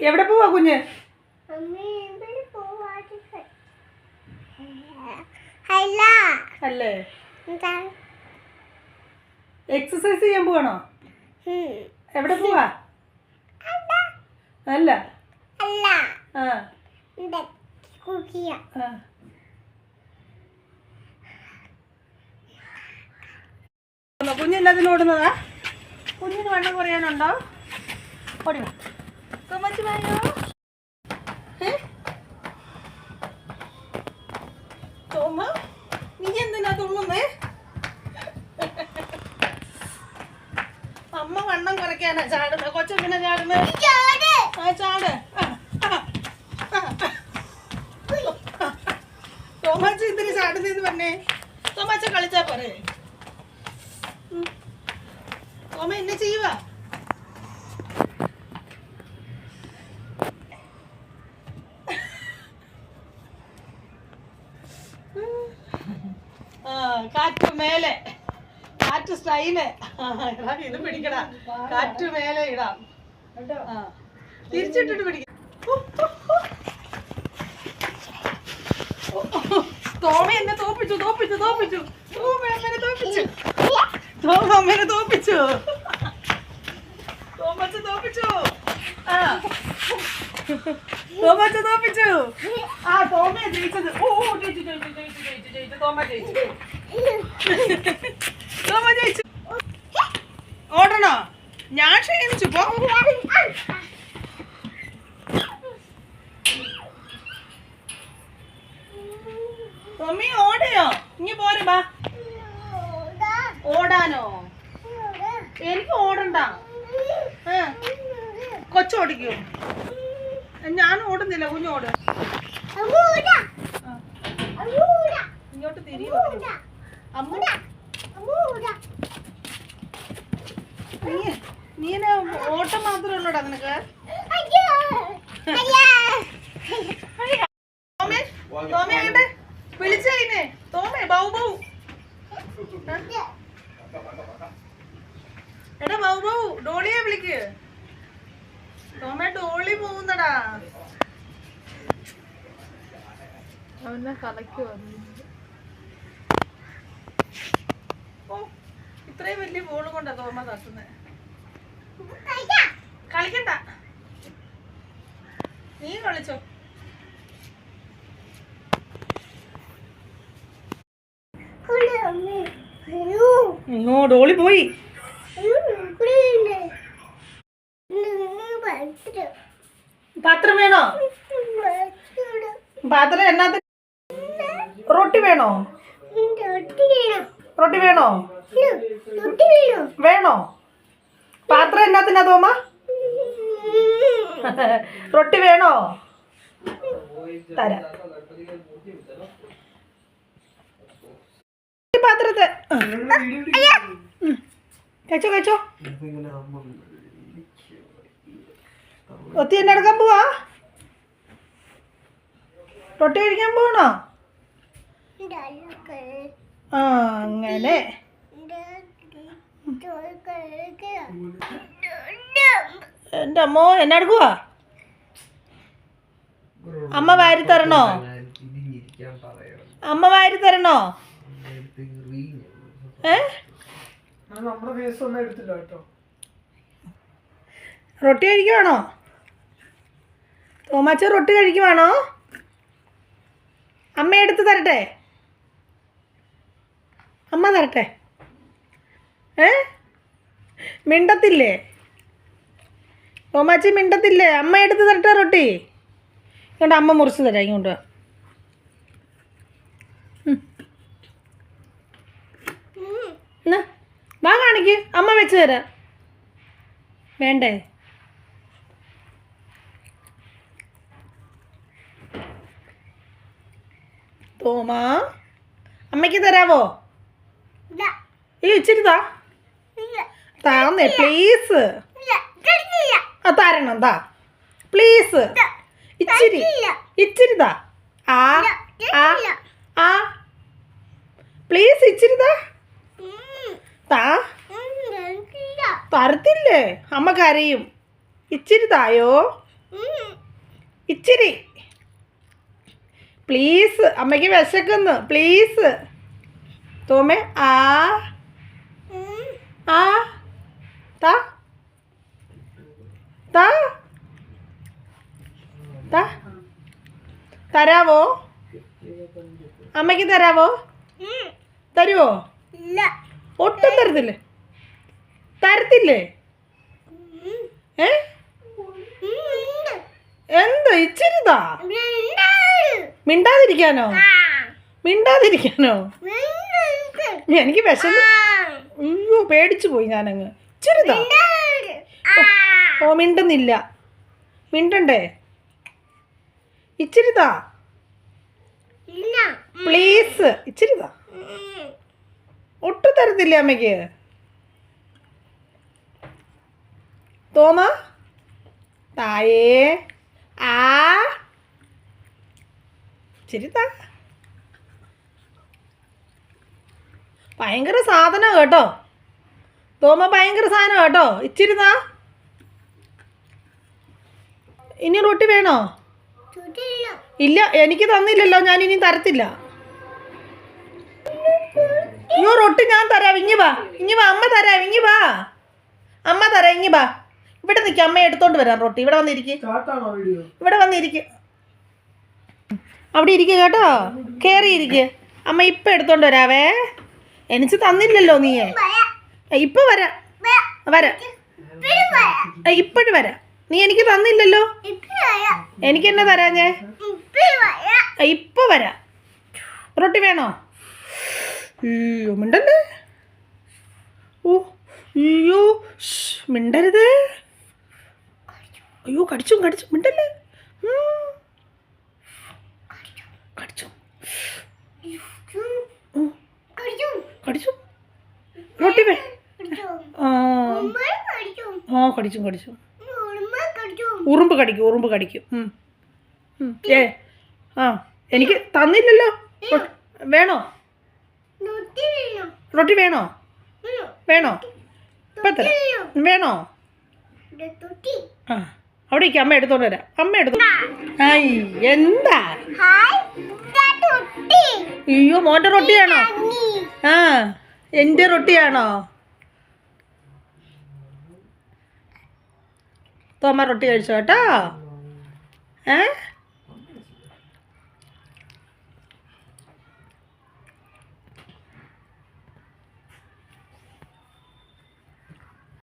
എവിടെ പോവാ കുഞ്ഞ്? അല്ല. എക്സസൈസ് ചെയ്യാൻ പോവാണോ? എവിടെ പോവാ? അല്ല. അല്ല. ആ. ഓടുന്നതാ? കുഞ്ഞിന് വണ്ണം കുറയാനുണ്ടോ? ഓടി വാ. തോമാച്ചി വായോ? തോമ നീ എന്തിനാ അമ്മ വണ്ണം കുറയ്ക്കാനാ ചാടുന്നത് കൊച്ചെന്തിനാ ചാടുന്നത് ആ ചാട്. തോമാച്ച ഇതിന് ചാടുന്നേന്ന് പറഞ്ഞേ? തോമാച്ച കളിച്ചാ ഉം. തോമ എന്നെ ചെയ്യുക കാറ്റ് മേലെ. കാറ്റ് സ്റ്റൈൽ ഇത് പിടിക്കടാ. കാറ്റ് മേലെ ഇടാം. തിരിച്ചിട്ടിട്ട് പിടിക്കാം. തോമ എന്നെ തോപ്പിച്ചു തോപ്പിച്ചു തോപ്പിച്ചു. തോമ എന്നെ തോപ്പിച്ചു. തോമ അമ്മനെ തോപ്പിച്ചു. തോമച്ച തോപ്പിച്ചു. ആ. തോമച്ച തോപ്പിച്ചു. ആ തോമ ജയിച്ചത്. ഓ ജയിച്ചു ജയിച്ചു ജയിച്ചു ജയിച്ചു ജയിച്ചു. തോമ ജയിച്ചു. തോമ ജയിച്ചു. ഓടണോ? ഞാൻ ക്ഷീണിച്ചു. പോ. തോമി ഓടയോ? ഇനി പോരെ ബാ. ഓടാനോ? എനിക്ക് ഓടണ്ട. കൊച്ചോടിക്കോ ഞാൻ ഓടുന്നില്ല കുഞ്ഞോട് ഇങ്ങോട്ട് തിരിയോ നീ ഓട്ടം മാത്രമേ ഉള്ളൂടാ നിനക്ക് തോമേ തോമേ അങ്ങോട്ട് വിളിച്ചതിനെ തോമേ ബൗ ബൗ എടാ ബൗ ബൗ ഡോളിയെ വിളിക്ക്. തോമേ ഡോളി പോകുന്നടാ അവനെ കലക്കി വന്നു. ഓ ഇത്രയും വലിയ ബോൾ കൊണ്ടാ തോമ തട്ടുന്നത് കളിക്കണ്ട. നീ കളിച്ചോ. ഓ ഡോളി പോയി. പാത്രം വേണോ? പാത്രം എന്നാത്ത? റൊട്ടി വേണോ? റൊട്ടി വേണോ? വേണോ? പാത്രം എന്നാത്തിനാ തോമ? റൊട്ടി വേണോ? തരാം. പാത്രത്തെ. കഴിച്ചോ കഴിച്ചോ ഒത്തി എന്നെ എടുക്കാൻ പോവാ? റൊട്ടി കഴിക്കാൻ പോകണോ ആ അങ്ങനെ. എന്റെ അമ്മോ എന്നെ അടുക്കുവാ അമ്മ വാരി തരണോ? അമ്മ വാരി തരണോ? റൊട്ടി കഴിക്കുവാണോ? തോമാച്ച റൊട്ടി കഴിക്കുവാണോ? അമ്മ എടുത്ത് തരട്ടെ. അമ്മ തരട്ടെ. ഏ? മിണ്ടത്തില്ലേ? ഓമാച്ചി മിണ്ടത്തില്ലേ? അമ്മ എടുത്ത് തരട്ടെ റൊട്ടി. ഇങ്ങോട്ട് അമ്മ മുറിച്ച് തരാം ഇങ്ങോട്ട്. വാ കാണിക്ക്. അമ്മ വെച്ച് തരാം. വേണ്ടേ? തോമാ അമ്മയ്ക്ക് തരാവോ? ഈ ഇച്ചിരി താ. താന്നേ പ്ലീസ് ആ തരണം താ. പ്ലീസ് ഇച്ചിരി. ഇച്ചിരി താ. ആ ആ ആ. പ്ലീസ് ഇച്ചിരി താ. താ. തരത്തില്ലേ? അമ്മ കരയും. ഇച്ചിരി തായോ? ഇച്ചിരി. പ്ലീസ് അമ്മയ്ക്ക് വിശക്കുന്നു. പ്ലീസ്. തോമേ ആ. ആ. താ. താ. താ. തരാവോ? അമ്മയ്ക്ക് തരാവോ? തരുവോ? ഒട്ടും തരത്തില്ലേ. തരത്തില്ലേ? ഏ? എന്താ? ഇച്ചിരി താ. മിണ്ടാതിരിക്കാനോ? മിണ്ടാതിരിക്കാനോ? എനിക്ക് വിശന്ന് അയ്യോ പേടിച്ചു പോയി ഞാനങ്ങ്. ചെറുതാ. ഓ മിണ്ടുന്നില്ല. മിണ്ടണ്ടേ? ഇച്ചിരിതാ. പ്ലീസ്. ഇച്ചിരിതാ. ഒട്ടും തരത്തില്ല അമ്മയ്ക്ക്. തോമ തായേ. ആ. ഇച്ചിരി താ. ഭയങ്കര സാധനം കേട്ടോ. തോമ ഭയങ്കര സാധനം കേട്ടോ. ഇച്ചിരി താ. ഇനി റൊട്ടി വേണോ? ഇല്ല എനിക്ക് തന്നില്ലല്ലോ ഞാൻ ഇനി തരത്തില്ല. അയ്യോ റൊട്ടി ഞാൻ തരാം ഇങ്ങി വാ ഇങ്ങി വാ അമ്മ തരാം ഇങ്ങി വാ. അമ്മ തരാം ഇങ്ങി വാ. ഇവിടെ നിൽക്കാം അമ്മ എടുത്തോണ്ട് വരാം റൊട്ടി. ഇവിടെ വന്നിരിക്കേ. ഇവിടെ വന്നിരിക്ക്. അവിടെ ഇരിക്കുക കേട്ടോ. കയറി ഇരിക്കുക അമ്മ ഇപ്പം എടുത്തോണ്ട് വരാവേ. എനിക്ക് തന്നില്ലല്ലോ നീ ഇപ്പൊ വരാം. വരാ. ഇപ്പോഴും വരാ. നീ എനിക്ക് തന്നില്ലല്ലോ. എനിക്ക് എന്നെ തരാഞ്ഞേ. ഇപ്പൊ വരാം. റൊട്ടി വേണോ? അയ്യോ മിണ്ടല്ലേ? ഓ അയ്യോ മിണ്ടരുത്. അയ്യോ കടിച്ചു കടിച്ചു. മിണ്ടല്ലേ? കടിച്ചു? റൊട്ടി ആ. കടിച്ചു കടിച്ചു. ഉറുമ്പ് കടിക്കും ഉറുമ്പ് കടിക്കും. ഏ ആ എനിക്ക് തന്നില്ലല്ലോ. വേണോ? റൊട്ടി വേണോ? വേണോ? വേണോ? ആ അവിടെ ഇരിക്ക്, അമ്മ എടുത്തോണ്ട് വരാം. അമ്മ എടുത്തോ ഐ എന്താ? അയ്യോ മോന്റെ റൊട്ടിയാണോ ആ എന്റെ റൊട്ടിയാണോ? തോമ റൊട്ടി കഴിച്ചോ കേട്ടോ? ഏ?